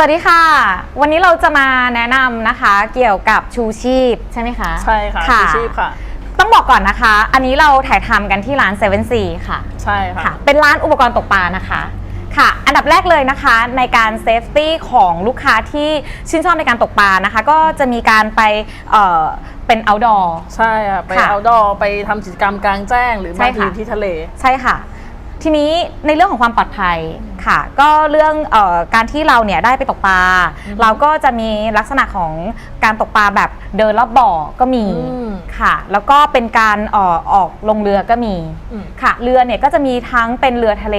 สวัสดีค่ะ วันนี้เราจะมาแนะนำนะคะ เกี่ยวกับชูชีพใช่ไหมคะใช่ค่ะชูชีพค่ะ ต้องบอกก่อนนะคะ อันนี้เราถ่ายทำกันที่ร้าน7 4ค่ะ ใช่ค่ะค่ะ เป็นร้านอุปกรณ์ตกปลานะคะค่ะ อันดับแรกเลยนะคะในการเซฟตี้ของลูกค้าที่ชื่นชอบในการตกปลานะคะ ก็จะมีการไปเอ่อเป็น outdoor ใช่ค่ะ ไปค่ะเอาดอไปทำกิจกรรมกลางแจ้ง หรือใช่บางทีค่ะที่ทะเล ใช่ค่ะ ทีนี้ในเรื่องของความปลอดภัยค่ะ ก็เรื่องเออการที่เราเนี่ยได้ไปตกปลาอือฮึเราก็จะมีลักษณะของการตกปลาแบบเดินรอบบ่อก็มีอืมค่ะ แล้วก็เป็นการเออออกลงเรือก็มีอืมค่ะ เรือเนี่ยก็จะมีทั้งเป็นเรือทะเล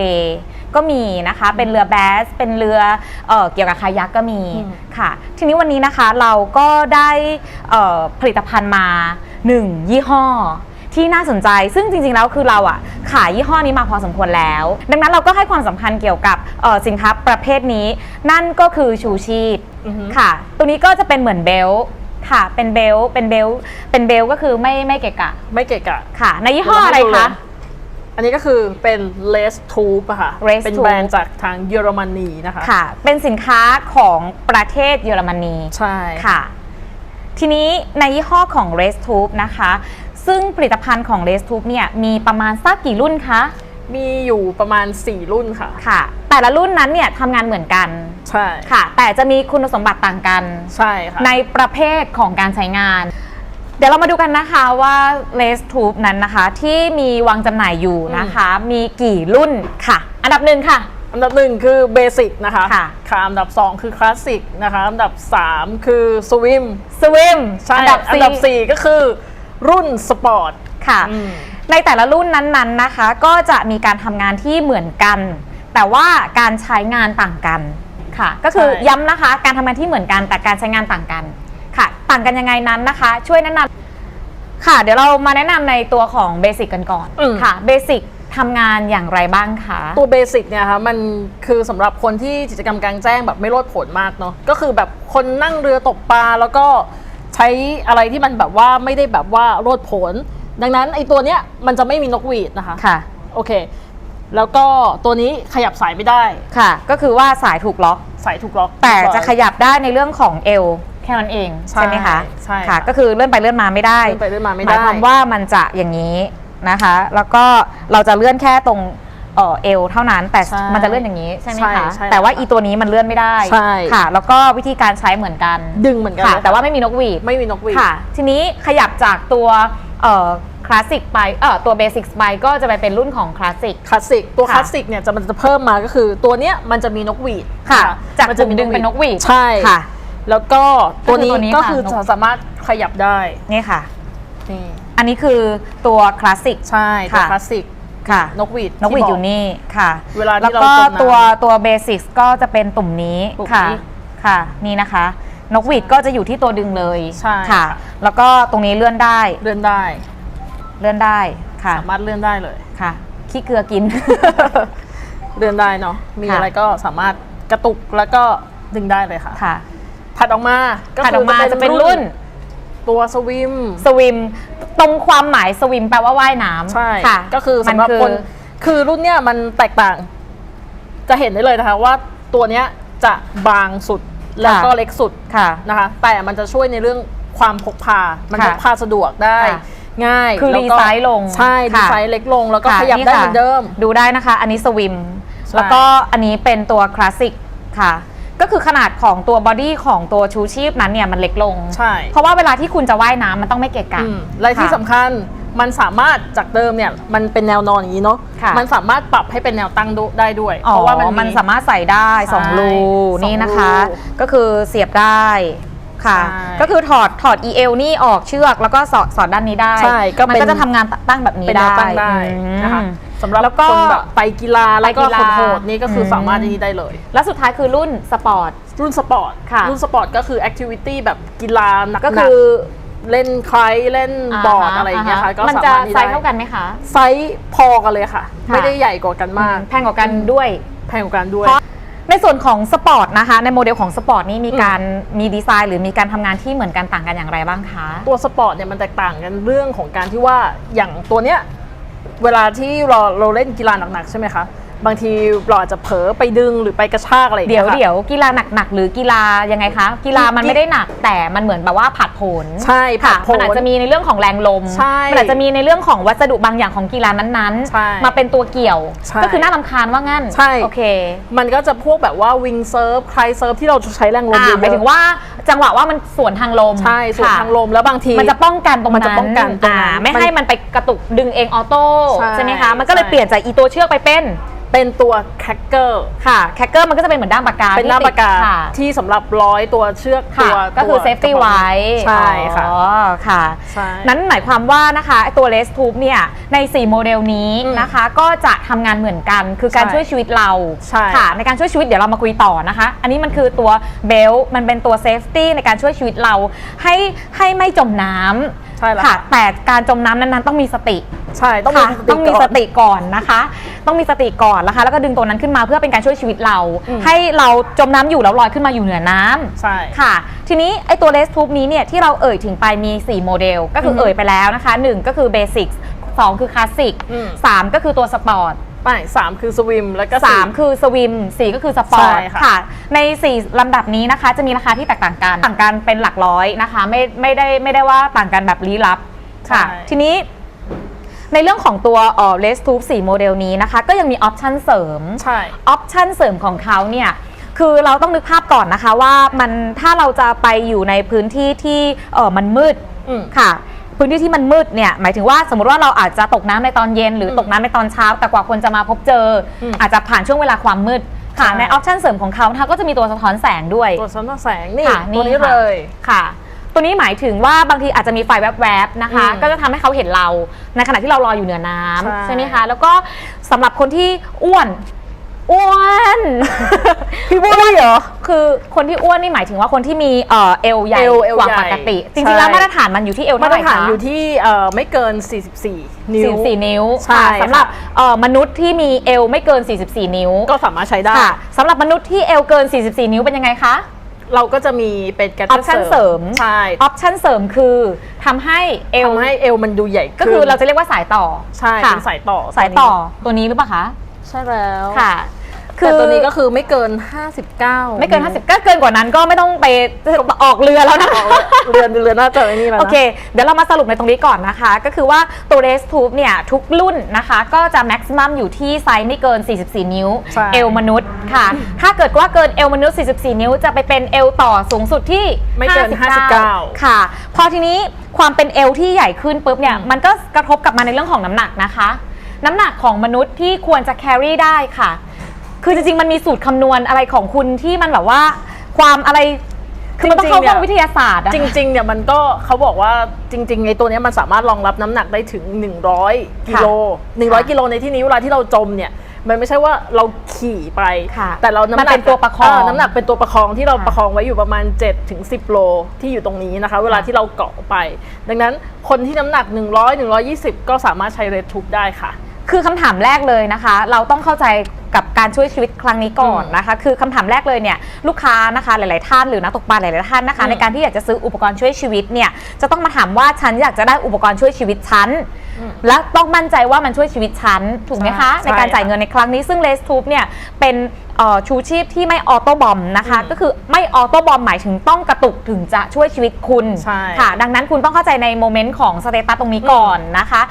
ก็มีนะคะ เป็นเรือแบส เป็นเรือเออเกี่ยวกับคายักก็มีอืมค่ะ ทีนี้วันนี้นะคะเราก็ได้เอ่อผลิตภัณฑ์มาหนึ่งยี่ห้อ ที่น่าสนใจ ซึ่งจริงๆแล้วคือเราอะขายยี่ห้อนี้มาพอสมควรแล้ว ดังนั้นเราก็ให้ความสำคัญเกี่ยวกับเอ่อสินค้าประเภทนี้ นั่นก็คือชูชีพอือฮึ ค่ะ ตัวนี้ก็จะเป็นเหมือนเบลต์ค่ะ เป็นเบลต์เป็นเบลต์เป็นเบลต์ก็คือไม่ไม่เกะกะไม่เกะกะ ค่ะ ในยี่ห้ออะไรคะ อันนี้ก็คือเป็น Les Tube อะค่ะ Les เป็น Tube แบรนด์จากทางเยอรมนีนะคะค่ะ เป็นสินค้าของประเทศเยอรมนี ใช่ ค่ะ ทีนี้ในยี่ห้อของ r a c e Tube นะคะ ซึ่งผลิตภัณฑ์ของ r a c e Tube เนี่ยมีประมาณสักกี่รุ่นคะ มีอยู่ประมาณ 4 รุ่นค่ะ ค่ะ แต่ละรุ่นนั้นเนี่ยทำงานเหมือนกัน ใช่ค่ะ แต่จะมีคุณสมบัติต่างกัน ใช่ค่ะ ในประเภทของการใช้งาน เดี๋ยวเรามาดูกันนะคะว่า r a c e Tube นั้นนะคะ ที่มีวางจำหน่ายอยู่นะคะ มีกี่รุ่นค่ะ อันดับหนึ่งค่ะ อันดับหนึ่งคือเบสิกนะคะค่ะ ค่ะอันดับ 2 คือคลาสสิกนะคะ อันดับ 3 คือสวิม Swim ใช่อันดับอันสี่ดับ4ก็คือ รุ่นสปอร์ต ค่ะ อืม ในแต่ละรุ่นนั้นๆนะคะ ก็จะมีการทำงานที่เหมือนกัน แต่ว่าการใช้งานต่างกันค่ะ ก็คือใช่ ย้ำนะคะ การทำงานที่เหมือนกันแต่การใช้งานต่างกันค่ะ ต่างกันยังไงนั้นนะคะ ช่วยแนะนำค่ะ เดี๋ยวเรามาแนะนำในตัวของเบสิกกันก่อนอืม ค่ะเบสิกทำงานอย่างไรบ้างคะ ตัวเบสิกเนี่ยค่ะมันคือสำหรับคนที่กิจกรรมกลางแจ้งแบบไม่โลดโผนมากเนาะก็คือแบบคนนั่งเรือตกปลาแล้วก็ใช้อะไรที่มันแบบว่าไม่ได้แบบว่าโลดโผนดังนั้นไอ้ตัวเนี้ยมันจะไม่มีนกหวีดนะคะ ค่ะ โอเค แล้วก็ตัวนี้ขยับสายไม่ได้ ค่ะ ก็คือว่าสายถูกล็อก สายถูกล็อกแต่เรียบร้อยจะขยับได้ในเรื่องของเอวแค่นั้นเองใช่ใช่ไหมคะใช่ค่ะค่ะ ก็คือเลื่อนไปเลื่อนมาไม่ได้เลื่อนไปเลื่อนมาไม่หได้มายความว่ามันจะอย่างนี้นะคะ แล้วก็เราจะเลื่อนแค่ตรง เอ่อเอวเท่านั้นแต่ใช่มันจะเลื่อนอย่างนี้ใช่ไหมใช่คะใช่แต่ว่าอีตัวนี้มันเลื่อนไม่ได้ใช่ ค่ะ แล้วก็วิธีการใช้เหมือนกันดึงเหมือนกันค่ะ เลยแต่ว่าไม่มีนกหวีด ไม่มีนกหวีด ค่ะ ทีนี้ขยับจากตัวเอ่อคลาสสิกไปเอ่อตัวเบสิกไปก็จะไปเป็นรุ่นของคลาสสิก คลาสสิกตัวค่ะคลาสสิกเนี่ยจะมันจะเพิ่มมาก็คือ ตัวเนี้ยมันจะมีนกหวีดค่ะนจากมันจะมีปุ่มดึงเป็นนกหวีดใช่ค่ะ แล้วก็ตัวนี้ก็คือตัวนี้ก็ค่ะคือนกจะสามารถขยับได้นี่ค่ะ นี่อันนี้คือตัวคลาสสิก ใช่ตัวค่ะ คลาสสิก ค่ะ นกหวีดนกหวีดที่บ อยู่นี่ค่ะเวลาที่แล้วก็เราจมน้ำตัวตัวเบสิกก็จะเป็นตุ่มนี้ตุ่มค่ะนี้ค่ะ นี่นะคะ นกหวีดก็จะอยู่ที่ตัวดึงเลยใช่ค่ะ ค่ะ แล้วก็ตรงนี้เลื่อนได้เลื่อนได้ เลื่อนได้ค่ะสามารถเลื่อนได้เลย ค่ะขี้เกลือกิน เลื่อนได้เนาะ มีค่ะ อะไรก็สามารถกระตุกแล้วก็ดึงได้เลยค่ะ ค่ะ ถัดออกมาก็ถัดออกมาคืจะเป็นรุ่น ตัวสวิม สวิม ตรงความหมายสวิมแปลว่าว่ายน้ำใช่ค่ะ ก็คือสำหรับมัคนคือรุ่นเนี้ยมันแตกต่าง จะเห็นได้เลยนะคะว่าตัวเนี้ยจะบางสุดแล้วก็เล็กสุดค่ะนะคะ แต่มันจะช่วยในเรื่องความพกพา มันค่ะพกพาสะดวกได้ค่ะง่ายคือแล้วรีก็ไซส์ลงใช่รีค่ะไซส์เล็กลง แล้วก็ค่ะขยับได้ค่ะเหมือนเดิม ดูได้นะคะ อันนี้สวิมใช่แล้วก็อันนี้เป็นตัวคลาสสิกค่ะ ก็คือขนาดของตัวบอดี้ของตัวชูชีพนั้นเนี่ยมันเล็กลง ใช่ เพราะว่าเวลาที่คุณจะว่ายน้ำมันต้องไม่เกะกะ อืมและที่ค่ะสำคัญมันสามารถจากเดิมเนี่ยมันเป็นแนวนอนอย่างนี้เนาะค่ะ มันสามารถปรับให้เป็นแนวตั้งดูได้ด้วย อ๋อเพราะว่ามัน มันสามารถใส่ได้สองใช่รูสองนี่นะคะรูก็คือเสียบได้ค่ะ ใช่ก็คือถอดถอด EL นี่ออกเชือกแล้วก็สอดสอดด้านนี้ได้ใช่ก็มันเป็นก็จะทำงานตั้งแบบนี้เป็นแนได้วตั้งได้อืมนะคะ สำหรับแล้วก็คนแบบไปกีฬาแล้วก็ไปกีฬา โหดๆนี่ก็คืออม สามารถที่ได้เลย แล้วสุดท้ายคือรุ่นสปอร์ต รุ่นสปอร์ตค่ะ รุ่นสปอร์ตก็คือแอคทิวิตี้แบบกีฬาหนักๆก็คือเล่นไคลเล่นบอร์ดอะไรอย่างเงี้ยค่ะก็มันสาจะมารถที่ไซได้ส์เท่ากันไหมคะ ไซส์พอกันเลยค่ะ ค่ะ ไม่ได้ใหญ่กว่ากันมาก แพงกว่ากันด้วย แพงกว่ากันด้วย เพราะในส่วนของสปอร์ตนะคะ ในโมเดลของสปอร์ตนี่มีการมีดีไซน์หรือมีการทำงานที่เหมือนกันต่างกันอย่างไรบ้างคะ ตัวสปอร์ตเนี่ยมันแตกต่างกันเรื่องของการที่ว่าอย่างตัวเนี้ย เวลาที่เราเราเล่นกีฬาหนักๆใช่ไหมคะ บางทีเราอาจจะเผลอไปดึงหรือไปกระชากอะไรอย่างเดี๋ยวงี้ค่ะ เดี๋ยวกีฬาหนักๆหรือกีฬายังไงคะ กีฬามันกีไม่ได้หนักแต่มันเหมือนแบบว่าผัดโผนใช่ผัค่ะดโผนมันอาจจะมีในเรื่องของแรงลมใช่มันอาจจะมีในเรื่องของวัสดุบางอย่างของกีฬานั้นใช่ๆ มาเป็นตัวเกี่ยว ใช่ก็คือน่ารำคาญว่างั้นใช่ โอเคมันก็จะพวกแบบว่าวิงเซิร์ฟใครเซิร์ฟที่เราใช้แรงลมอ่าเยอะหมายถึงว่าจังหวะว่ามันสวนทางลมใช่ส่วนค่ะ ทางลมแล้วบางที มันจะป้องกันตรงมันนั้นจะป้องกันตรงนั้นอ่าไม่มันให้มันไปกระตุกดึงเองออโต้ใช่ใช่ไหมคะ มันก็เลยใช่ เปลี่ยนจากอีตัวเชือกไปเป็นเป็นตัวแคคเกอร์ค่ะแคคเกอร์มันก็จะเป็นเหมือนด้ามปากกาเป็นหน้าที่ติดปากกาค่ะที่สำหรับร้อยตัวเชือกค่ะตัวก็คือตัวเซฟตี้กระป๋องไว้ใช่ค่ะอ๋อค่ะ ใช่ นั้นหมายความว่านะคะไอ้ตัวเลสทูบเนี่ยใน 4 โมเดลนี้อืมนะคะ ก็จะทำงานเหมือนกันคือการใช่ช่วยชีวิตเราใช่ค่ะ ในการช่วยชีวิตเดี๋ยวเรามาคุยต่อนะคะ อันนี้มันคือตัวเบลมันเป็นตัวเซฟตี้ในการช่วยชีวิตเราให้ให้ไม่จมน้ำ ใช่แล้วค่ะค่ะ แต่การจมน้ำนั้นๆต้องมีสติใช่ต้องมีค่ะสติต้องมีก่สอนติก่อนนะคะ ต้องมีสติก่อนนะคะ แล้วก็ดึงตัวนั้นขึ้นมาเพื่อเป็นการช่วยชีวิตเรา อืม ให้เราจมน้ำอยู่แล้วลอยขึ้นมาอยู่เหนือน้ำ ใช่ ค่ะ ทีนี้ไอตัวเลสทูบนี้เนี่ยที่เราเอ่ยถึงไปมี 4 โมเดล ก็คืออฮึเอ่ยไปแล้วนะคะ 1 ก็คือเบสิกสองคือคลาสสิกอืมสามก็คือตัวสปอร์ต ไม่สามคือสวิมแล้วก็ สามคือสวิมสี่ก็คือสปอร์ตใช่ค่ะค่ะ ใน 4 ลำดับนี้นะคะ จะมีราคาที่แตกต่างกัน ต่างกันเป็นหลักร้อยนะคะ ไม่ไม่ได้ไม่ได้ว่าต่างกันแบบลี้ลับค่ะ ใช่ ทีนี้ในเรื่องของตัวเอ่อเลสทูบ4โมเดลนี้นะคะ ก็ยังมีออปชันเสริม ใช่ ออปชันเสริมของเขาเนี่ยคือเราต้องนึกภาพก่อนนะคะว่ามันถ้าเราจะไปอยู่ในพื้นที่ที่เออมันมืดอืม ค่ะ พื้นที่ที่มันมืดเนี่ยหมายถึงว่าสมมติว่าเราอาจจะตกน้ำในตอนเย็น หรืออมตกน้ำในตอนเช้า แต่กว่าคนจะมาพบเจออมอาจจะผ่านช่วงเวลาความมืดค่ะ ใช่ ในออปชันเสริมของเขานะคะก็จะมีตัวสะท้อนแสงด้วย ตัวสันแสงนี่ค่ะตัวนี้ค่ะ เลย ค่ะ ตัวนี้หมายถึงว่าบางทีอาจจะมีไฟแวบๆนะคะ อืมก็จะทำให้เขาเห็นเราในขณะที่เรารออยู่เหนือน้ใช่ำใช่ไหมคะ แล้วก็สำหรับคนที่อ้วน อ้วน พี่บุ้ยเหรอ คือคนที่อ้วนนี่หมายถึงว่าคนที่มีเอ่อเอวใหญ่เอวเอวกว่าใหญ่ปกติจใช่ริงๆแล้วมาตรฐานมันอยู่ที่เอวมาเท่าไหตรร่ฐานคะอยู่ที่เอ่อไม่เกิน 44 นิ้ว 44 นิ้วใช่ค่ะสำหรับค่ะ เอ่อมนุษย์ที่มีเอวไม่เกิน 44 นิ้วก็สามารถใช้ได้ ค่ะสำหรับมนุษย์ที่เอวเกิน 44 นิ้วเป็นยังไงคะ เราก็จะมีเป็นแกออปชั่นเสริม ใช่ออปชั่นเสริมคือทำให้เอวทำให้เอวมันดูใหญ่ก็ขึ้นคือเราจะเรียกว่าสายต่อใช่ค่ะเป็นสายต่อสายต่อตัวนี้หรือเปล่าคะ ใช่แล้ว ค่ะ แต่ตัวนี้ก็คือไม่เกิน 59 ไม่เกิน 50ก็เกินกว่านั้นก็ไม่ต้องไปออกเรือแล้วนะเรือนเรือนน่าจะไอ้นี่แล้วนะ โอเค เดี๋ยวเรามาสรุปในตรงนี้ก่อนนะคะ ก็คือว่าตัว Race Tube เนี่ย ทุกรุ่นนะคะ ก็จะแม็กซิมัมอยู่ที่ไซส์ไม่เกิน 44 นิ้ว ใช่ เอวมนุษย์ค่ะ ถ้าเกิดว่าเกินเอวมนุษย์ 44 นิ้วจะไปเป็นเอวต่อสูงสุดที่ไม่เกิน59 ค่ะ พอทีนี้ความเป็นเอวที่ใหญ่ขึ้นปุ๊บเนี่ยมันก็กระทบกลับมาในเรื่องของน้ำหนักนะคะ น้ำหนักของมนุษย์ที่ควรจะ carry ได้ค่ะ คือจริงๆมันมีสูตรคำนวณอะไรของคุณที่มันแบบว่า ความอะไรคือมันต้องเข้าจริงๆห้องเนี่ยวิทยาศาสตร์อะ จริงๆเนี่ยมันก็เขาบอกว่าจริงๆไอ้ตัวเนี้ยมันสามารถรองรับน้ำหนักได้ถึง 100กิโล100กิโลในที่นี้เวลาที่เราจมเนี่ยมันไม่ใช่ว่าเราขี่ไป ค่ะแต่เราน้ำหมันนักเป็นตัวประคองเน้ำหนักเป็นตัวประคองที่เราค่ะประคองไว้อยู่ประมาณ7ถึง10 โลที่อยู่ตรงนี้นะคะ เวลาค่ะที่เราเกาะไป ดังนั้นคนที่น้ำหนัก 100 120 ก็สามารถใช้เรดทูบได้ค่ะ คือคำถามแรกเลยนะคะ เราต้องเข้าใจกับการช่วยชีวิตครั้งนี้ก่อนนะคะ คือคำถามแรกเลยเนี่ยลูกค้านะคะหลาย ๆ ท่านหรือนักตกปลาหลาย ๆ ท่านนะคะอืมในการที่อยากจะซื้ออุปกรณ์ช่วยชีวิตเนี่ยจะต้องมาถามว่าฉันอยากจะได้อุปกรณ์ช่วยชีวิตฉันอืมและต้องมั่นใจว่ามันช่วยชีวิตฉันถูกไหมคะใช่ในการจ่ายเงินในครั้งนี้ซึ่งเลสทูบเนี่ยเป็นเอ่อ ชูชีพที่ไม่ออโต้บอมนะคะอืมก็คือไม่ออโต้บอมหมายถึงต้องกระตุกถึงจะช่วยชีวิตคุณใช่ค่ะ ดังนั้นคุณต้องเข้าใจในโมเมนต์ของสเตตัสตรงนี้ก่อนนะคะ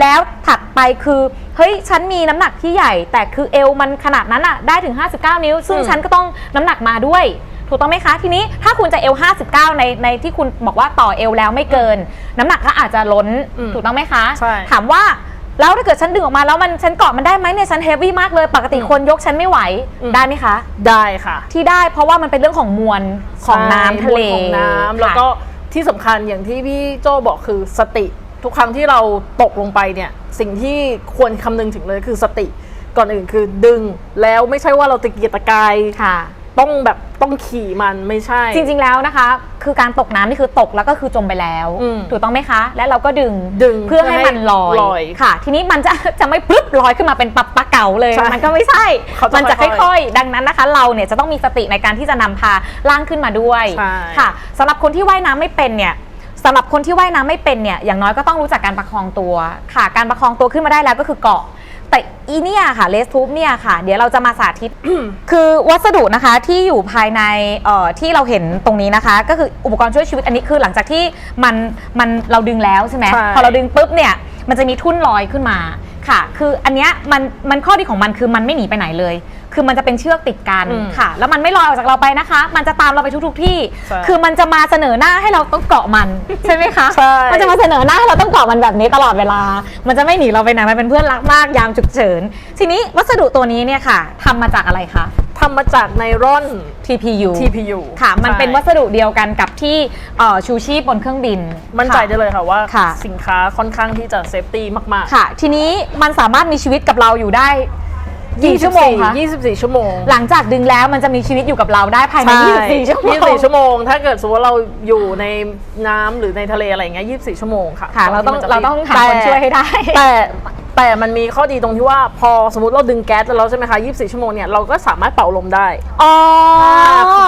แล้วถัดไปคือเฮ้ยฉันมีน้ำหนักที่ใหญ่ แต่คือเอวมันขนาดนั้นอะได้ถึง 59 นิ้ว ซึ่งอืมฉันก็ต้องน้ำหนักมาด้วยถูกต้องไหมคะ ทีนี้ถ้าคุณจะเอว59 ในในที่คุณบอกว่าต่อเอวแล้วไม่เกิน น้ำหนักก็อาจจะล้นอืมถูกต้องไหมคะใช่ถามว่า แล้วถ้าเกิดฉันดึงออกมาแล้วมันฉันเกาะมันได้ไหมเนี่ยฉันเฮฟวี่มากเลย ปกติอืมคนยกฉันไม่ไหวอืม ได้ไหมคะ ได้ค่ะ ที่ได้เพราะว่ามันเป็นเรื่องของมวลของน้ำทะเลใช่มวของน้ำค่ะแล้วก็ที่สำคัญอย่างที่พี่โจบอกคือสติ ทุกครั้งที่เราตกลงไปเนี่ย สิ่งที่ควรคำนึงถึงเลยคือสติก่อนอื่นคือดึงแล้วไม่ใช่ว่าเราตะเกียกตะกาย ค่ะ ต้องแบบต้องขี่มันไม่ใช่ จริงๆแล้วนะคะ คือการตกน้ำนี่คือตกแล้วก็คือจมไปแล้วอืมถูกต้องไหมคะ และเราก็ดึงดึงเพื่อให้มันลอยลอยค่ะ ทีนี้มันจะจะไม่ปลึบลอยขึ้นมาเป็นปับปะเก๋าเลย ใช่มันก็ไม่ใช่ เขาจะมันจะค่อยๆค่อยๆ ดังนั้นนะคะ เราเนี่ยจะต้องมีสติในการที่จะนำพาล่างขึ้นมาด้วยใช่ ค่ะสำหรับคนที่ว่ายน้ำไม่เป็นเนี่ยสำหรับคนที่ว่ายน้ำไม่เป็นเนี่ยอย่างน้อยก็ต้องรู้จักการประคองตัวค่ะ การประคองตัวขึ้นมาได้แล้วก็คือเกาะ แต่อีเนี่ยค่ะเลสทูบเนี่ยค่ะ เดี๋ยวเราจะมาสาธิต คือวัสดุนะคะที่อยู่ภายในเอ่อที่เราเห็นตรงนี้นะคะ ก็คืออุปกรณ์ช่วยชีวิตอันนี้คือหลังจากที่มันมันเราดึงแล้วใช่ไหมใช่ พอเราดึงปุ๊บเนี่ยมันจะมีทุ่นลอยขึ้นมาค่ะ คืออันเนี้ยมันมันข้อดีของมันคือมันไม่หนีไปไหนเลย คือมันจะเป็นเชือกติดกันอืมค่ะ แล้วมันไม่ลอยออกจากเราไปนะคะ มันจะตามเราไปทุก ๆ ที่ ใช่คือมันจะมาเสนอหน้าให้เราต้องเกาะมัน ใช่ไหมคะใช่ มันจะมาเสนอหน้าให้เราต้องเกาะมันแบบนี้ตลอดเวลา มันจะไม่หนีเราไปไหนมันเป็นเพื่อนรักมากยามฉุกเฉิน ทีนี้วัสดุตัวนี้เนี่ยค่ะทำมาจากอะไรคะ ทำมาจากไนร่อน TPU TPU ค่ะ มันใช่เป็นวัสดุเดียวกันกับที่เอ่อชูชีพบนเครื่องบินมั่นใจค่ะได้เลยค่ะว่าค่ะ สินค้าค่อนข้างที่จะเซฟตี้มาก ค่ะ ทีนี้มันสามารถมีชีวิตกับเราอยู่ได้ๆ กี่ชั่วโมงคะ24 ชั่วโมงหลังจากดึงแล้วมันจะมีชีวิตอยู่กับเราได้ภายใน24ชั่วโมง24ชั่วโมง ถ้าเกิดสมมติว่าเราอยู่ในน้ำหรือในทะเลอะไรอย่างเงี้ย24 ชั่วโมงค่ะค่ะเราต้องก่นที่มันจะเราต้องหาแต่คนช่วยให้ได้ แต่แต่มันมีข้อดีตรงที่ว่าพอสมมติเราดึงแก๊สแล้วใช่ไหมคะ24 ชั่วโมงเนี่ยเราก็สามารถเป่าลมได้อ๋อ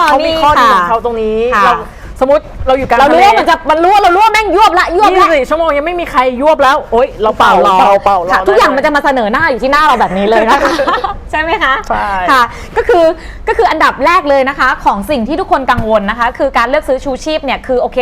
เขามีข้อดีนี่ขค่ะองเขาตรงนี้ค่ะเรา สมมติเราอยู่กลางเราทะรู้เลว่ามันจะมันรู้ว่าเรารู้ว่าแม่งยวบละยวบละ24ชั่วโมงยังไม่มีใครยวบแล้ว โอ๊ยเราเป่าเราเป่าเป่าค่ะเราทุกอย่างได้มันจะมาเสนอหน้าอยู่ที่หน้าเราแบบนี้เลยนะคะ ใช่ไหมคะ ใช่ ค่ะก็คือก็คืออันดับแรกเลยนะคะ ของสิ่งที่ทุกคนกังวลนะคะ คือการเลือกซื้อชูชีพเนี่ยคือโอเค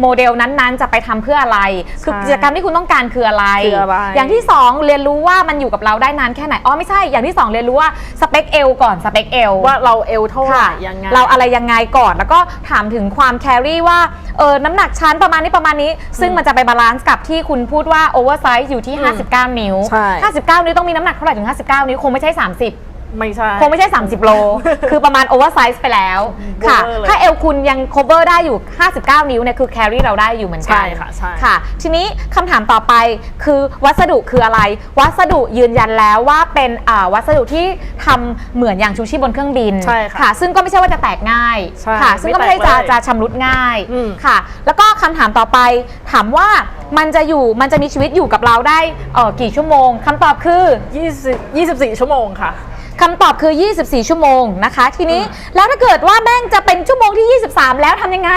โมเดลนั้นๆ จะไปทำเพื่ออะไร คือใช่กิจกรรมที่คุณต้องการคืออะไร คืออะไร อย่างที่สองเรียนรู้ว่ามันอยู่กับเราได้นานแค่ไหนอ๋อไม่ใช่ อย่างที่สองเรียนรู้ว่าสเปคเอลก่อนสเปคเอลว่าเราเอวเท่าไหร่ค่ะยังไง เราอะไรยังไงก่อนแล้วก็ถามถึงความแครี่ว่าเออน้ำหนักชั้นประมาณนี้ประมาณนี้ ซึ่งมันจะไปบาลานซ์กับที่คุณพูดว่าโอเวอร์ไซส์อยู่ที่อืม59 นิ้ว ใช่ 59 นิ้วต้องมีน้ำหนักเท่าไหร่ถึง 59 นิ้วคงไม่ใช่ 30 ไม่ใช่ คงไม่ใช่ 30 โล คือประมาณโอเวอร์ไซส์ไปแล้ว ค่ะ เวอร์เลยถ้าเอลคุณยัง cover ได้อยู่ 59 นิ้วเนี่ยคือ carry เราได้อยู่เหมือนกัใช่ค่ะใช่ ค่ะ ทีนี้คำถามต่อไปคือวัสดุคืออะไร วัสดุยืนยันแล้วว่าเป็นอ่าวัสดุที่ทำเหมือนอย่างชูชีพบนเครื่องบินใช่ค่ะค่ะซึ่งก็ไม่ใช่ว่าจะแตกง่ายใช่ค่ะ ซึ่งก็ไม่ใช่ไม่แตจะกเลยจะชำรุดง่ายอืม ค่ะ แล้วก็คำถามต่อไป ถามว่ามันจะอยู่มันจะมีชีวิตอยู่กับเราได้เอ่อกี่ชั่วโมงคำตอบคือ 20 24 ชั่วโมงค่ะ คำตอบคือ 24 ชั่วโมงนะคะ ทีนี้แล้วถ้าเกิดว่าแม่งจะเป็นชั่วโมงที่ 23 แล้วทำยังไง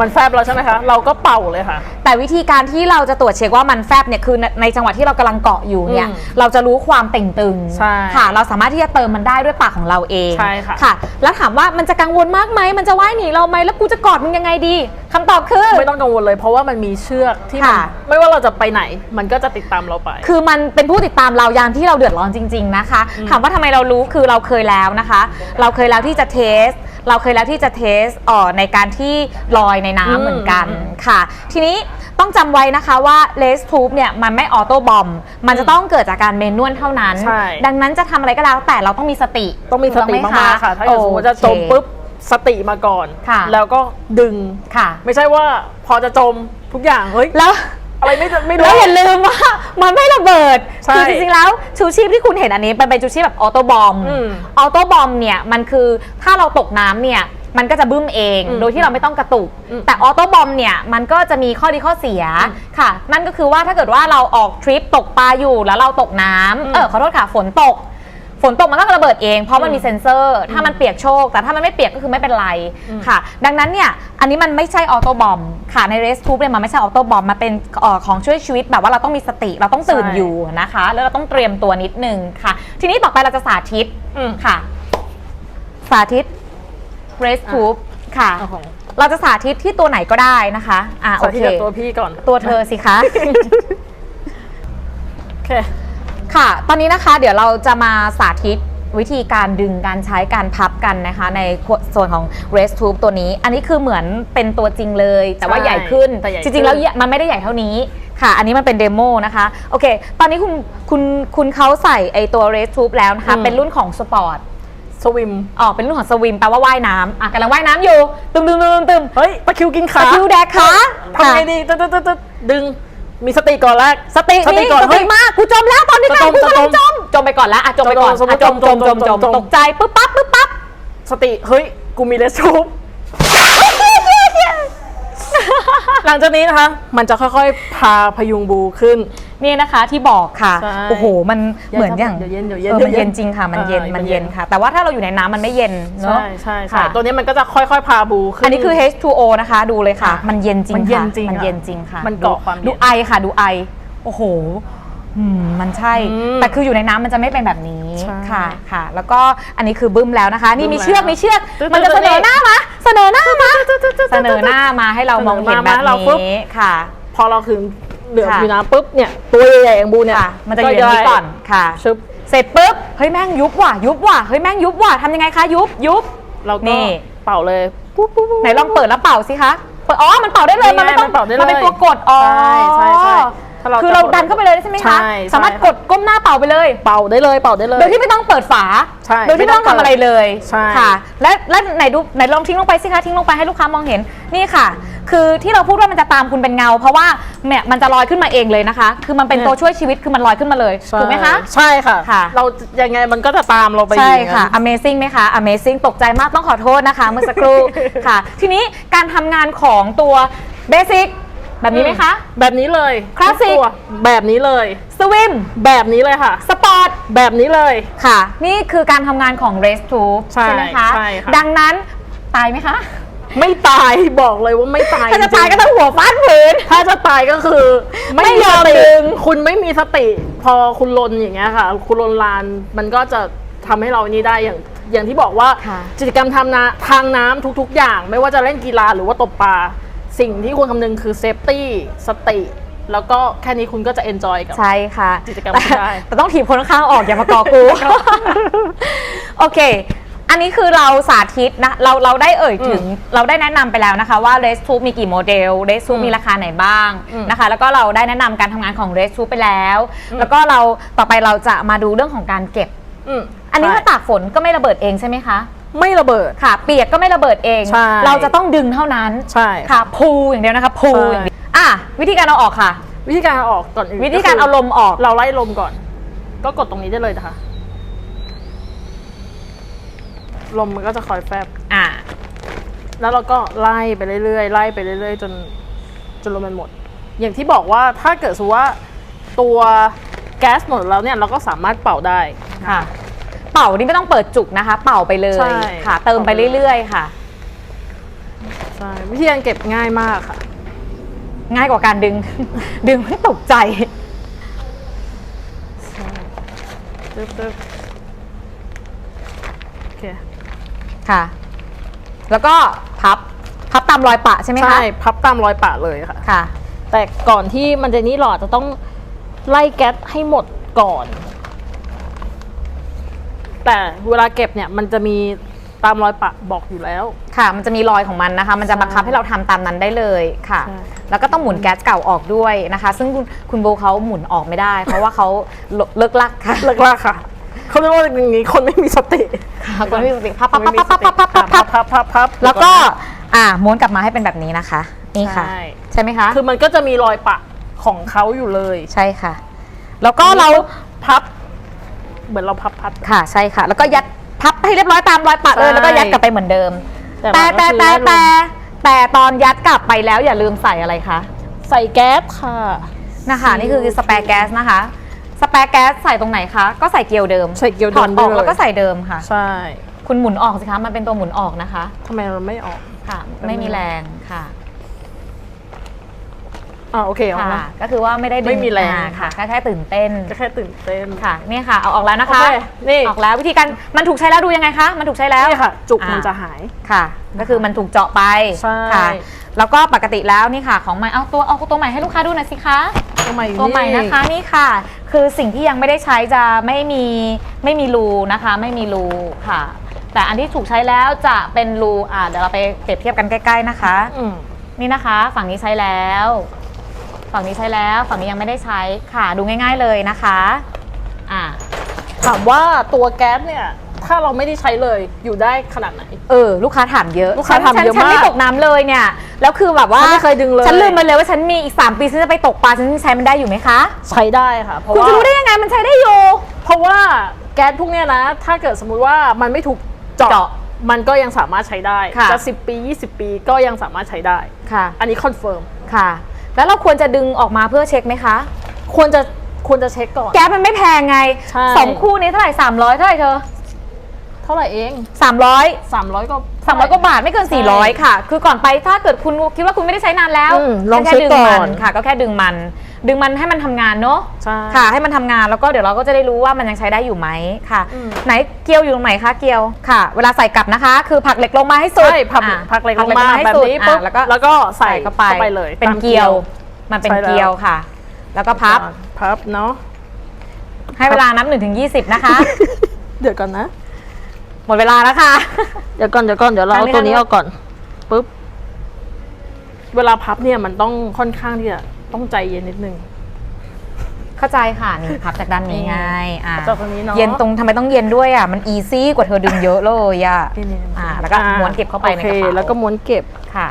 มันแฟบแล้วใช่ไหมคะ เราก็เป่าเลยค่ะ แต่วิธีการที่เราจะตรวจเช็คว่ามันแฟบเนี่ยคือในในจังหวะที่เรากำลังเกาะอยู่เนี่ย อืมเราจะรู้ความเต่งตึงใช่ค่ะ เราสามารถที่จะเติมมันได้ด้วยปากของเราเองใช่ค่ะค่ะ แล้วถามว่ามันจะกังวลมากไหมมันจะว่ายหนีเราไหมแล้วกูจะกอดมึงยังไงดีคำตอบคือ ไม่ต้องกังวลเลย เพราะว่ามันมีเชือกที่มันค่ะ ไม่ว่าเราจะไปไหน มันก็จะติดตามเราไป คือมันเป็นผู้ติดตามเรายามที่เราเดือดร้อนจริง ๆ นะคะ ถามว่าทำไมเรารู้คือเราเคยแล้วนะคะ เราเคยแล้วที่จะเทส เราเคยแล้วที่จะเทสเอ่อในการที่ลอยในอืมน้ำเหมือนกันค่ะ ทีนี้ต้องจำไว้นะคะว่าเลสทูบเนี่ยมันไม่ออโต้บอมมันจะต้องเกิดจากการเมนนวลเท่านั้น ใช่ ดังนั้นจะทำอะไรก็แล้วแต่เราต้องมีสติต้องมีสติถูไหมากๆค่ะ ถ้าเกิดสมมติจะจมโอเคปุ๊บสติมาก่อน ค่ะ แล้วก็ดึง ค่ะ ไม่ใช่ว่าพอจะจมทุกอย่างเฮ้ย แล้ว อะไรไม่ไม่รู้ แล้วอย่าลืมว่ามันไม่ระเบิด ใช่คือจริงๆแล้วชูชีพที่คุณเห็นอันนี้มันเป็นชูชีพแบบออโต้บอมอืมออโต้บอมเนี่ยมันคือถ้าเราตกน้ำเนี่ยมันก็จะบึ้มเอง อืมโดยที่เราไม่ต้องกระตุก อืมแต่ออโต้บอมเนี่ยมันก็จะมีข้อดีข้อเสียอืมค่ะ นั่นก็คือว่าถ้าเกิดว่าเราออกทริปตกปลาอยู่แล้วเราตกน้ำอืม เออขอโทษค่ะฝนตก ฝนตกมันก็ระเบิดเองเพราะมันมีเซ็นเซอร์ ถ้ามันเปียกโชค แต่ถ้ามันไม่เปียกก็คือไม่เป็นไรอืมค่ะ ดังนั้นเนี่ยอันนี้มันไม่ใช่ออโต้บอมค่ะในเรสทูบเนี่ยมันไม่ใช่ออโต้บอมมันเป็นเอ่อของช่วยชีวิตแบบว่าเราต้องมีสติเราต้องตื่นใช่ อยู่นะคะ แล้วเราต้องเตรียมตัวนิดนึงค่ะ ทีนี้ต่อไปเราจะสาธิตอืม ค่ะ สาธิตเรสทูบค่ะ เอาของเราจะสาธิตที่ตัวไหนก็ได้นะคะอ่าโอสาธิเคตจากตัวพี่ก่อนตัวเธอสิคะ โอเค ค่ะ ตอนนี้นะคะเดี๋ยวเราจะมาสาธิตวิธีการดึงการใช้การพับกันนะคะ ในส่วนของ race tube ตัวนี้ อันนี้คือเหมือนเป็นตัวจริงเลย แต่ว่าใช่ใหญ่ขึ้น แต่ใหญ่จริง ๆ แล้วขึ้นมันไม่ได้ใหญ่เท่านี้ค่ะ อันนี้มันเป็นเดโมนะคะ โอเค ตอนนี้คุณคุณคุณเขาใส่ไอตัว race tube แล้วนะคะอืมเป็นรุ่นของสปอร์ตสวิมอ๋อเป็นรุ่นของสวิมแปลว่าว่ายน้ำอะกำลังว่ายน้ำอยู่ตึมตึมตึมตึมเฮ้ยตะคริวกินขาตะคริวแดกขาทำไงดีตึ๊ดตึ๊ดตึ๊ดตึ๊ดดึง มีสติก่อนแรกสติสตินี่ก่อนสเฮ้ติยมากกูจมแล้วตอนนี้จะกำจลัมงกูจะกำจลัมงจมจมไปก่อนแล้วอะจมไปก่อนจะจมอะจมจมจมจมจม ตกใจปุ๊บปั๊บปุ๊บปั๊บสติ เฮ้ย กูมีเลสทูบ หลังจากนี้นะคะ มันจะค่อยๆ พาพยุงบูขึ้น นี่นะคะที่บอกค่ะ ใช่โอ้โห มันเหมือนอย่างเดี๋ยวเย็นเดี๋ยวเย็นออเดี๋มัยวนเย็เย็นนจริงค่ะ มันเย็นอ่ามัมันนเย็เย็นนค่ะ แต่ว่าถ้าเราอยู่ในน้ำมันไม่เย็นเนาะ ใช่ใช่ใช่ค่ะ ตัวนี้มันก็จะค่อยๆ พาบูขึ้น อันนี้คือ H2O นะคะ ดูเลยค่ะ ค่ะมันเย็นจริงมันเย็นค่ะจริงมันค่ะเย็นจริงค่ะมันเกาะความเย็นดูไอค่ะ ดูไอ โอ้โหอืมมันใช่ อืมแต่คืออยู่ในน้ำมันจะไม่เป็นแบบนี้ ใช่ค่ะ ค่ะ แล้วก็อันนี้คือบึ้มแล้วนะคะ นี่บึ้มมีเชือก แล้วมีเชือก ตึ๊ดมันจะตึ๊เสดนอหน้ามา เสนอหน้ามาเสนอหน้ามาให้เราเสนอมองเห็นมาแบบมาเราปุ๊บนี้ค่ะ พอเราถึงเหลือค่ะอยู่น้ำปุ๊บเนี่ยตัวใหญ่ๆอย่างบูเนี่ยค่ะมันจะอยู่อย่างนี้ก่อนค่ะชึบเสร็จปุ๊บเฮ้ยแม่งยุบว่ะยุบว่ะเฮ้ยแม่งยุบว่ะทำยังไงคะยุบยุบเราก็นี่เป่าเลยปุ๊บปุ๊บปุ๊บไหนลองเปิดแล้วเป่าสิคะเปิดอ๋อมันเป่าได้เลยนี่ไงมันไม่ต้องมันเป่าได้เลยมันเป็นตัวกดอ๋อใช่ใช่ใช่ ถ้าเราคือเราจะกดดันเข้าไปเลยใช่ไหมใช่คะใช่สามารถกดก้มหน้าเป่าไปเลย เป่าได้เลยเป่าได้เลย โดยที่ไม่ต้องเปิดฝา ใช่โดยที่ไม่ต้องไม่ต้องทำอะไรเลยใช่ ค่ะ และและไหนดูไหนลองทิ้งลงไปสิคะทิ้งลงไปให้ลูกค้ามองเห็นนี่ค่ะ คือที่เราพูดว่ามันจะตามคุณเป็นเงา เพราะว่าเนี่ยมันจะลอยขึ้นมาเองเลยนะคะ คือมันเป็นตัวช่วยชีวิตคือมันลอยขึ้นมาเลยใช่ถูกไหมคะ ใช่ค่ะ ค่ะ เรายังไงมันก็จะตามเราไปใช่อย่างนั้นค่ะ Amazing ไหมคะ Amazing ตกใจมากต้องขอโทษนะคะ เมื่อสักครู่ ค่ะ ทีนี้การทำงานของตัว Basic แบบนี้ไหมคะ แบบนี้เลย Classic ทุกตัวแบบนี้เลย Swim แบบนี้เลยค่ะ Sport แบบนี้เลย ค่ะ นี่คือการทำงานของ Race Tube ใช่ไหมคะ ใช่ค่ะ ดังนั้นตายไหมคะ ไม่ตายบอกเลยว่าไม่ตายถ้าจะตายริงๆก็ต้องหัวฟาดพื้น ถ้าจะตายก็คือ ไม่ยอมสติดึง คุณไม่มีสติ พอคุณลนอย่างเงี้ยค่ะ คุณลนลานมันก็จะทำให้เรานี่ได้อย่าง อย่างที่บอกว่าค่ะ กิจกรรมทำนาทางน้ำทุก ๆ อย่าง ไม่ว่าจะเล่นกีฬาหรือว่าตกปลา สิ่งที่ควรคำนึงคือเซฟตี้สติ แล้วก็แค่นี้คุณก็จะเอนจอยกับ ใช่ค่ะกิจกรรมแต่ที่ได้แต่ต้องถีบคนข้างๆออกอย่ามากอกู โอเค อันนี้คือเราสาธิตนะ เราเราได้เอ่ยถึง เราได้แนะนำไปแล้วนะคะว่า r e s t u b e มีกี่โมเดล r e s t u b e อืมมีราคาไหนบ้างอืมนะคะ แล้วก็เราได้แนะนำการทำงานของ r e s t u b e ไปแล้วแล้วก็เราต่อไปเราจะมาดูเรื่องของการเก็บ อืมอันนี้ใช่ถ้าตากฝนก็ไม่ระเบิดเองใช่ไหมคะ ไม่ระเบิด ค่ะ เปียกก็ไม่ระเบิดเอง ใช่ เราจะต้องดึงเท่านั้นใช่ ค่ะพูอย่างเดียวนะคะพูใช่อย่างเดียวอะวิธีการเอาออกค่ะ วิธีการเอาออกก่อนอื่นวิธีการคืเอาลมออก เราไล่ลมก่อน ก็กดตรงนี้ได้เลยนะคะ ลมมันก็จะคอยแฟบ อะแล้วเราก็ไล่ไปเรื่อยๆไล่ไปเรื่อยๆ จนจนลมมันหมด อย่างที่บอกว่าถ้าเกิดสมมุติว่าตัวแก๊สหมดแล้วเนี่ยเราก็สามารถเป่าได้ ค่ะ เป่านี่ไม่ต้องเปิดจุกนะคะ เป่าไปเลยใช่ค่ะ เติมไปเรื่อยๆ ค่ะ ใช่วิธีการเก็บง่ายมากค่ะ ง่ายกว่าการดึง ดึงไม่ตกใจ ใช่ตึ๊บตึ๊บโอเคค่ะ แล้วก็พับ พับตามรอยปะใช่ไหมคะ ใช่พับตามรอยปะเลยค่ะ ค่ะ แต่ก่อนที่มันจะนี่หลอดจะต้องไล่แก๊สให้หมดก่อน แต่เวลาเก็บเนี่ยมันจะมีตามรอยปะบอกอยู่แล้ว ค่ะ มันจะมีรอยของมันนะคะ มันจะบังคับให้เราทำตามนั้นได้เลยค่ะ ใช่ แล้วก็ต้องหมุนแก๊สเก่าออกด้วยนะคะ ซึ่งคุณคุณโบเขาหมุนออกไม่ได้ เพราะว่าเขาเลิกลักค่ะเลิกลากค่ะ เขาเรียกว่าอย่างนี้คนไม่มีสติค่ะคนไม่มีสติพับพับไม่พับมีพับสพัติบพับพับพับพับพับพับแล้วก็อ่าม้วนกลับมาให้เป็นแบบนี้นะคะ นี่ค่ะ ใช่ใช่ไหมคะคือมันก็จะมีรอยปะของเขาอยู่เลย ใช่ค่ะ แล้วก็เรา พับ เหมือนเราพับพัด ค่ะใช่ค่ะ แล้วก็ยัดพับให้เรียบร้อยตามรอยปะเลยใช่ แล้วก็ยัดกลับไปเหมือนเดิม แต่แต่มันก็แต่คือแต่ได้ลมแต่แต่ตอนยัดกลับไปแล้วอย่าลืมใส่อะไรคะใส่แก๊สค่ะ นะคะ นี่คือสแปรแก๊สนะคะสแปรแก๊สใส่ตรงไหนคะก็ใส่เกลียวเดิมใส่เกลียวถเดิอดมอได้อกเลยแล้วก็ใส่เดิมค่ะ ใช่คุณหมุนออกสิคะมันเป็นตัวหมุนออกนะคะ ทำไมเราไม่ออก ค่ะ ไม่มีแรงค่ะ อ่าโอเคเอาค่ะละก็คือว่าไม่ได้ดึงไม่มีแรง อ่าค่ะแค่แค่ตื่นเต้นก็แค่ตื่นเต้น ค่ะนี่ค่ะ เอาออกแล้วนะคะโอเคนี่ ออกแล้ววิธีการมันถูกใช้แล้วดูยังไงคะ มันถูกใช้แล้ว นี่ค่ะ จุกอ่ามัมันจะหาย ค่ะ ก็คือมันถูกเจาะไปใช่ ค่ะ แล้วก็ปกติแล้วนี่ค่ะ ของใหม่เอาตัวเอาตัวใหม่ให้ลูกค้าดูหน่อยสิคะ ตัวใหม่อยู่ตัวใหม่นะคะนี่ค่ะ คือสิ่งที่ยังไม่ได้ใช้จะไม่มีไม่มีรูนะคะ ไม่มีรูค่ะ แต่อันที่ถูกใช้แล้วจะเป็นรูอ่าเดี๋ยวเราไปเปรียบเทียบกันใกล้ ๆนะคะ อืมนี่นะคะ ฝั่งนี้ใช้แล้ว ฝั่งนี้ใช้แล้ว ฝั่งนี้ยังไม่ได้ใช้ค่ะ ดูง่าย ๆเลยนะคะอ่าถามว่าตัวแก๊สเนี่ย ถ้าเราไม่ได้ใช้เลยอยู่ได้ขนาดไหน เออ ลูกค้าถามเยอะลูกค้าฉันถามเยอะฉันฉันไม่มากตกน้ำเลยเนี่ยแล้วคือแบบว่าฉันไม่เคยดึงเลย ฉันลืมไปเลยว่าฉันมีอีก 3 ปีฉันจะไปตกปลาฉันยังใช้มันได้อยู่ไหมคะใช้ได้ค่ะ เพราะคุณว่าจะรู้ได้ยังไงมันใช้ได้อยู่ เพราะว่าแก๊สพวกเนี้ยนะ ถ้าเกิดสมมุติว่ามันไม่ถูกเจาะ เจาะมันก็ยังสามารถใช้ได้ค่ะ จะ10 ปี 20 ปีก็ยังสามารถใช้ได้ ค่ะอันนี้คอนเฟิร์ม ค่ะ แล้วเราควรจะดึงออกมาเพื่อเช็คไหมคะ ควรจะควรจะเช็คก่อน แก๊สมันไม่แพงไงใช่ สองคู่นี้เท่าไหร่300เท่าไหร่เธอเท่าไหร่เอง300 300ก็300กว่าบาทไม่เกินใช่400ค่ะ คือก่อนไปถ้าเกิดคุณคิดว่าคุณไม่ได้ใช้นานแล้วอืมลองก็แค่เช็คดึงก่มัอนค่ะ ก็แค่ดึงมัน ดึงมันให้มันทำงานเนาะใช่ ค่ะ ให้มันทำงานแล้วก็เดี๋ยวเราก็จะได้รู้ว่ามันยังใช้ได้อยู่ไหมค่ะ อืม ไหนเกลียวอยู่ตรงไหนคะเกลียวค่ะ เวลาใส่กลับนะคะ คือผลักเหล็กลงมาให้สุดใช่พับอะพักเล็กผลงมาให้แบบสุดนี้อะปุ๊บแล้วก็แล้วก็ใส่เข้าไปเข้าไปเลยเป็นตามเกลียว มันเป็นใช่แล้ว เกลียวค่ะ แล้วก็พับพับเนาะ ให้เวลานับ1นถึงยีนะคะ เดี๋ยวก่อนนะ หมดเวลาแล้วค่ะ เดี๋ยวก่อนเดี๋ยวก่อนเดี๋ยวเราเอาอันนี้ตัวนี้ค่ะเอาก่อนปุ๊บเวลาพับเนี่ยมันต้องค่อนข้างที่จะ ต้องใจเย็นนิดนึง เข้าใจค่ะนี่พับจากด้านนี้ไงอะจากตรงนี้เนอะเย็นตรงทำไมต้องเย็นด้วยอะมันอีซี่กว่าเธอดึงเยอะเลยอะนี่ๆๆอ่าแล้วก็ม้วนเก็บเข้าไปในกระโอคเป๋าแล้วก็ม้วนเก็บ ค่ะ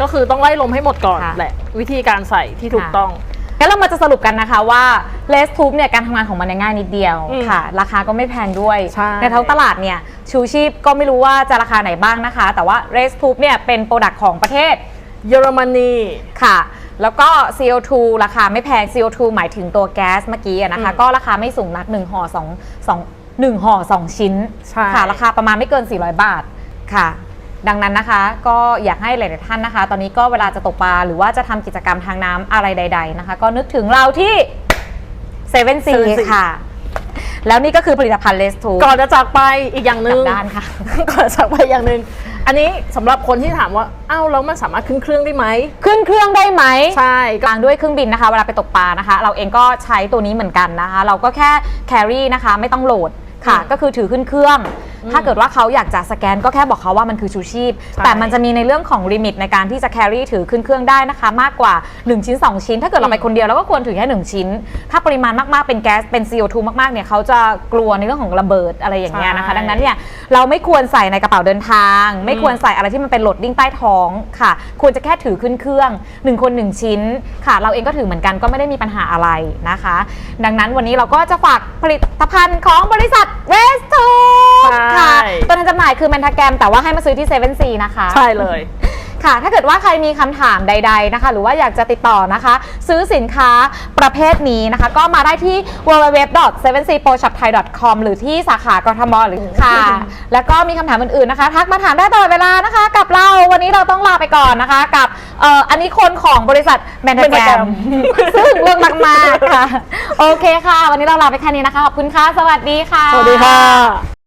ก็คือต้องไล่ลมให้หมดก่อนค่ะ แหละ วิธีการใส่ที่ถูกต้อง งั้นเรามาจะสรุปกันนะคะว่าเลสทูบเนี่ยการทำงานของมันเนี่ยง่ายนิดเดียวอืมค่ะ ราคาก็ไม่แพงด้วยใช่ ท้องตลาดเนี่ยชูชีพก็ไม่รู้ว่าจะราคาไหนบ้างนะคะ แต่ว่าเลสทูบเนี่ยเป็นโปรดักต์ของประเทศ เยอรมนี ค่ะ แล้วก็ CO2 ราคาไม่แพง CO2 หมายถึงตัวแก๊สเมื่อกี้อะนะคะ อืมก็ราคาไม่สูงนัก1ห่อ2 2 1ห่อ2 ชิ้นใช่ ค่ะราคาประมาณไม่เกิน 400 บาทค่ะ ดังนั้นนะคะก็อยากให้หลาย ๆ ท่านนะคะ ตอนนี้ก็เวลาจะตกปลาหรือว่าจะทำกิจกรรมทางน้ำอะไรใด ๆ นะคะ ก็นึกถึงเราที่7 c ค่ะ แล้วนี่ก็คือผลิตภัณฑ์เลสทูก่อนจะจากไปอีกอย่างหนึ่ง ด้านค่ะ ก่อนจะจากไปอย่างหนึ่ง อันนี้สำหรับคนที่ถามว่าอ้าวแล้วมันสามารถขึ้นเครื่องได้ไหมขึ้นเครื่องได้ไหมใช่กลางด้วยเครื่องบินนะคะ เวลาไปตกปลานะคะ เราเองก็ใช้ตัวนี้เหมือนกันนะคะ เราก็แค่ carry นะคะ ไม่ต้องโหลด ค่ะอืมก็คือถือขึ้นเครื่องอืมถ้าเกิดว่าเขาอยากจะสแกนก็แค่บอกเขาว่ามันคือชูชีพใช่แต่มันจะมีในเรื่องของลิมิตในการที่จะ carry ถือขึ้นเครื่องได้นะคะ มากกว่า 1 ชิ้น 2 ชิ้น ถ้าเกิดเราไปคนเดียวเราก็ควรถือแค่1ชิ้น ถ้าปริมาณมากๆเป็นแก๊สเป็น CO2 มากๆเนี่ยเขาจะกลัวในเรื่องของระเบิดอะไรอย่างเงี้ยนะคะใช่ดังนั้นเนี่ยเราไม่ควรใส่ในกระเป๋าเดินทาง ไม่ควรใส่อะไรที่มันเป็นโหลดดิ้งใต้ท้องค่ะ ควรจะแค่ถือขึ้นเครื่อง 1 คน 1 ชิ้นค่ะ เราเองก็ถือเหมือนกันก็ไม่ได้มีปัญหาอะไรนะคะ ดังนั้นวันนี้เราก็จะฝากผลิตภัณฑ์ของบริษัทเวสทูใช่ค่ะตัวแทนจำหน่ายคือแมนทาแกรมแต่ว่าให้มาซื้อที่7 c นะคะ ใช่เลย ค่ะ ถ้าเกิดว่าใครมีคำถามใด ๆนะคะ หรือว่าอยากจะติดต่อนะคะ ซื้อสินค้าประเภทนี้นะคะ ก็มาได้ที่ www.7cproshopthai.com หรือที่สาขากทมหรือค่ะ แล้วก็มีคำถามอื่นๆนะคะ ทักมาถามได้ตลอดเวลานะคะ กับเราวันนี้เราต้องลาไปก่อนนะคะ กับเอ่ออันนี้คนของบริษัทแมนทาแกรมซึ่งเรื่องมากๆค่ะ โอเคค่ะ วันนี้เราลาไปแค่นี้นะคะขอบคุณค่ะสวัสดีค่ะ สวัสดีค่ะ